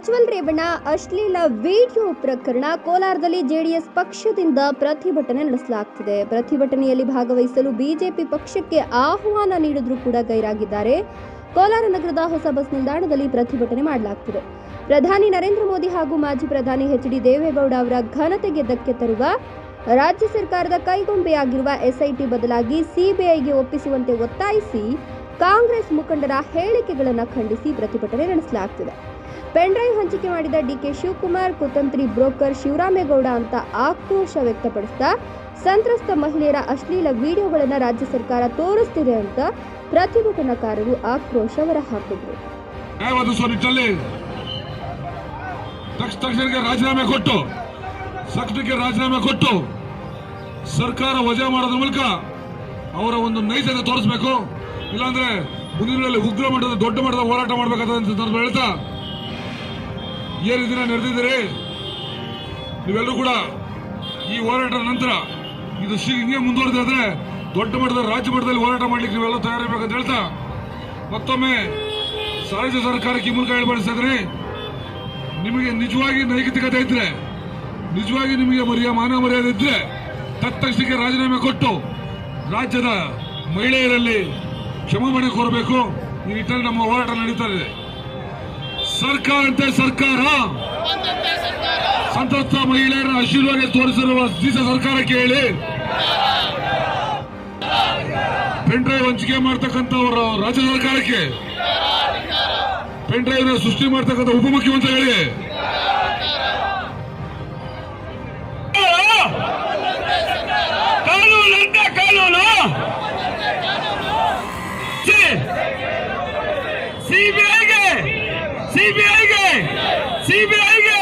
ಪ್ರಜ್ವಲ್ ರೇವಣ್ಣ, ಅಶ್ಲೀಲ ವಿಡಿಯೋ ಪ್ರಕರಣ ಕೋಲಾರದಲ್ಲಿ ಜೆಡಿಎಸ್ ಪಕ್ಷದಿಂದ ಪ್ರತಿಭಟನೆ ನಡೆಸಲಾಗ್ತಿದೆ. ಪ್ರತಿಭಟನೆಯಲ್ಲಿ ಭಾಗವಹಿಸಲು ಬಿಜೆಪಿ ಪಕ್ಷಕ್ಕೆ ಆಹ್ವಾನ ನೀಡಿದ್ರೂ ಕೂಡ ಗೈರಾಗಿದ್ದಾರೆ. ಕೋಲಾರ ನಗರದ ಹೊಸ ಬಸ್ ನಿಲ್ದಾಣದಲ್ಲಿ ಪ್ರತಿಭಟನೆ ಮಾಡಲಾಗ್ತಿದೆ. ಪ್ರಧಾನಿ ನರೇಂದ್ರ ಮೋದಿ ಹಾಗೂ ಮಾಜಿ ಪ್ರಧಾನಿ ಎಚ್ ಡಿ ದೇವೇಗೌಡ ಅವರ ಘನತೆಗೆ ಧಕ್ಕೆ ತರುವ, ರಾಜ್ಯ ಸರ್ಕಾರದ ಕೈಗೊಂಬೆಯಾಗಿರುವ ಎಸ್ಐಟಿ ಬದಲಾಗಿ ಸಿಬಿಐಗೆ ಒಪ್ಪಿಸುವಂತೆ ಒತ್ತಾಯಿಸಿ ಕಾಂಗ್ರೆಸ್ ಮುಖಂಡರ ಹೇಳಿಕೆಗಳನ್ನು ಖಂಡಿಸಿ ಪ್ರತಿಭಟನೆ ನಡೆಸಲಾಗ್ತಿದೆ. ಪೆನ್ಡ್ರೈವ್ ಹಂಚಿಕೆ ಮಾಡಿದ ಡಿಕೆ ಶಿವಕುಮಾರ್, ಕುತಂತ್ರಿ ಬ್ರೋಕರ್ ಶಿವರಾಮೇಗೌಡ ಅಂತ ಆಕ್ರೋಶ ವ್ಯಕ್ತಪಡಿಸ್ತಾ, ಸಂತ್ರಸ್ತ ಮಹಿಳೆಯರ ಅಶ್ಲೀಲ ವಿಡಿಯೋಗಳನ್ನು ರಾಜ್ಯ ಸರ್ಕಾರ ತೋರಿಸ್ತಿದೆ ಅಂತ ಪ್ರತಿಭಟನಾಕಾರರು ಆಕ್ರೋಶ ಹೊರಹಾಕಿದ್ರು. ರಾಜೀನಾಮೆ ಕೊಟ್ಟು ಸಕ್ಷಣಕ್ಕೆ ರಾಜೀನಾಮೆ ಕೊಟ್ಟು, ಸರ್ಕಾರ ವಜಾ ಮಾಡೋದ್ರ ಮೂಲಕ ಅವರ ಒಂದು ನೈಜತೆ ತೋರಿಸಬೇಕು. ಇಲ್ಲಾಂದ್ರೆ ಮುಂದಿನ ಉಗ್ರ ಮಟ್ಟದ ದೊಡ್ಡ ಮಟ್ಟದ ಹೋರಾಟ ಮಾಡಬೇಕಾದ ಹೇಳ್ತಾ ಏನು ದಿನ ನಡೆದಿದ್ದೀರಿ ನೀವೆಲ್ಲರೂ ಕೂಡ ಈ ಹೋರಾಟದ ನಂತರ ಇದು ಹಿಂಗೆ ಮುಂದುವರೆದ್ರೆ ದೊಡ್ಡ ಮಟ್ಟದ ರಾಜ್ಯ ಮಟ್ಟದಲ್ಲಿ ಹೋರಾಟ ಮಾಡ್ಲಿಕ್ಕೆ ನೀವೆಲ್ಲ ತಯಾರಿರಬೇಕಂತ ಹೇಳ್ತಾ, ಮತ್ತೊಮ್ಮೆ ರಾಜ್ಯ ಸರ್ಕಾರಕ್ಕೆ ಈ ಮೂಲಕ ನಿಮಗೆ ನಿಜವಾಗಿ ನೈತಿಕತೆ ಇದ್ರೆ, ನಿಜವಾಗಿ ನಿಮಗೆ ಮರ್ಯಾ, ಮಾನ ಮರ್ಯಾದೆ ಇದ್ರೆ ತತ್ತಕ್ಷಣಕ್ಕೆ ರಾಜೀನಾಮೆ ಕೊಟ್ಟು ರಾಜ್ಯದ ಮಹಿಳೆಯರಲ್ಲಿ ಕ್ಷಮಾಪಣೆ ಕೋರಬೇಕು. ಈ ನಿಟ್ಟಿನಲ್ಲಿ ನಮ್ಮ ಹೋರಾಟ ನಡೀತಾ ಇದೆ. ಸರ್ಕಾರ ಅಂತೆ ಸರ್ಕಾರ. ಸಂತ್ರಸ್ತ ಮಹಿಳೆಯರ ಆಶೀರ್ವಾದ ತೋರಿಸಿರುವ ದೀಸ ಸರ್ಕಾರಕ್ಕೆ ಹೇಳಿ ಪೆನ್ ಡ್ರೈವ್ ಹಂಚಿಕೆ ಮಾಡ್ತಕ್ಕಂಥವರ ರಾಜ್ಯ ಸರ್ಕಾರಕ್ಕೆ. ಪೆನ್ ಡ್ರೈವ್ನ ಸೃಷ್ಟಿ ಮಾಡ್ತಕ್ಕಂಥ ಉಪಮುಖ್ಯಮಂತ್ರಿಗಳಿಗೆ ಸಿಬಿಐಗೆ ಸಿಬಿಐಗೆ ಸಿಬಿಐಗೆ